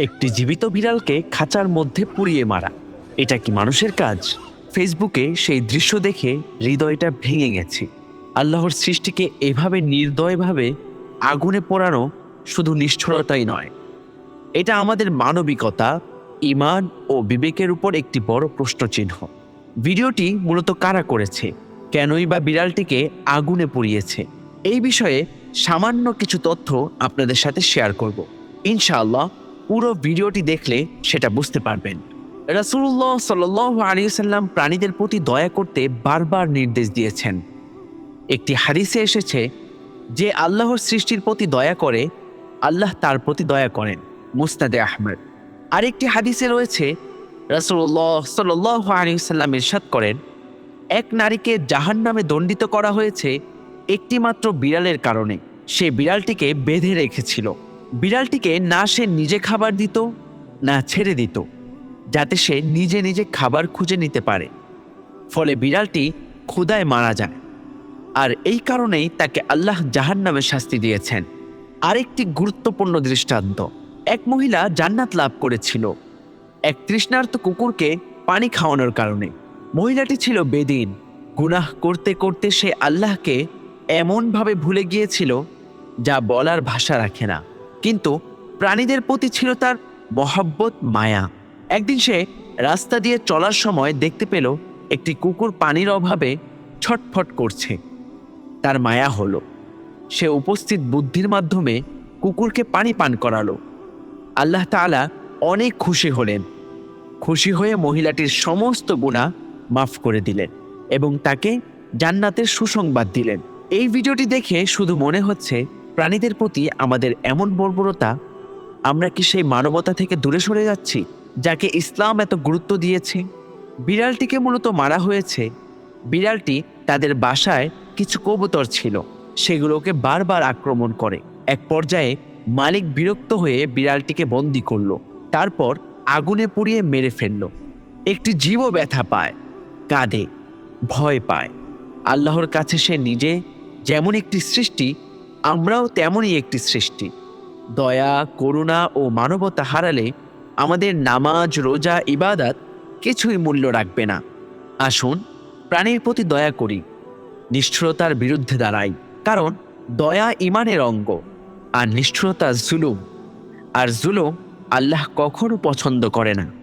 একটি জীবিত বিড়ালকে খাঁচার মধ্যে পুড়িয়ে মারা। এটা কি মানুষের কাজ? ফেসবুকে সেই দৃশ্য দেখে হৃদয়টা ভেঙে গেছে। আল্লাহর সৃষ্টিকে এভাবে নির্দয়ভাবে আগুনে পোড়ানো শুধু নিষ্ঠুরতাই নয়। এটা আমাদের মানবিকতা, ইমান ও বিবেকের উপর একটি বড় প্রশ্নচিহ্ন। ভিডিওটি মূলত কারা করেছে? কেনই বা বিড়ালটিকে আগুনে পুড়িয়েছে? এই বিষয়ে সামান্য কিছু তথ্য আপনাদের সাথে শেয়ার করব। ইনশাআল্লাহ পুরো ভিডিওটি দেখলে সেটা বুঝতে পারবেন। রাসূলুল্লাহ সাল্লাহ আলিয়াল্লাম প্রাণীদের প্রতি দয়া করতে বারবার নির্দেশ দিয়েছেন। একটি হাদিসে এসেছে, যে আল্লাহর সৃষ্টির প্রতি দয়া করে, আল্লাহ তার প্রতি দয়া করেন মুস্তাদে আহমেদ। আরেকটি হাদিসে রয়েছে, রাসূলুল্লাহ সাল্লাহ আলিয়াল্লাম ইরশাদ করেন, এক নারীকে জাহান নামে দণ্ডিত করা হয়েছে একটিমাত্র বিড়ালের কারণে। সে বিড়ালটিকে বেঁধে রেখেছিল। বিড়ালটিকে না সে নিজে খাবার দিত, না ছেড়ে দিত, যাতে সে নিজে নিজে খাবার খুঁজে নিতে পারে। ফলে বিড়ালটি ক্ষুদায় মারা যায়। আর এই কারণেই তাকে আল্লাহ জাহান নামে শাস্তি দিয়েছেন। আরেকটি গুরুত্বপূর্ণ দৃষ্টান্ত, এক মহিলা জান্নাত লাভ করেছিল। এক তৃষ্ণার্ত কুকুরকে পানি খাওয়ানোর কারণে। মহিলাটি ছিল বেদিন, গুনাহ করতে করতে সে আল্লাহকে এমনভাবে ভুলে গিয়েছিল, যা বলার ভাষা রাখে না। কিন্তু প্রাণীদের প্রতি ছিল তার মহাব্বত, মায়া। একদিন সে রাস্তা দিয়ে চলার সময় দেখতে পেল একটি কুকুর পানির অভাবে ছটফট করছে। তার মায়া হলো। সে উপস্থিত বুদ্ধির মাধ্যমে কুকুরকে পানি পান করালো। আল্লাহ তাআলা অনেক খুশি হলেন। খুশি হয়ে মহিলাটির সমস্ত গুণা মাফ করে দিলেন এবং তাকে জান্নাতের সুসংবাদ দিলেন। এই ভিডিওটি দেখে শুধু মনে হচ্ছে প্রাণীদের প্রতি আমাদের এমন বর্বরতা, আমরা কি সেই মানবতা থেকে দূরে সরে যাচ্ছি, যাকে ইসলাম এত গুরুত্ব দিয়েছে? বিড়ালটিকে মূলত মারা হয়েছে। বিড়ালটি তাদের বাসায় কিছু কবুতর ছিল, সেগুলোকে বারবার আক্রমণ করে। এক পর্যায়ে মালিক বিরক্ত হয়ে বিড়ালটিকে বন্দি করল, তারপর আগুনে পুড়িয়ে মেরে ফেলল। একটি জীবও ব্যথা পায়, কাঁদে, ভয় পায়। আল্লাহর কাছে সে নিজে যেমন একটি সৃষ্টি আমরাও তেমনই একটি সৃষ্টি। দয়া, করুণা ও মানবতা হারালে আমাদের নামাজ, রোজা, ইবাদাত কিছুই মূল্য রাখবে না। আসুন, প্রাণীর প্রতি দয়া করি। নিষ্ঠুরতার বিরুদ্ধে দাঁড়াই, কারণ দয়া ইমানের অঙ্গ, আর নিষ্ঠুরতা জুলুম। আর জুলুম আল্লাহ কখনো পছন্দ করে না।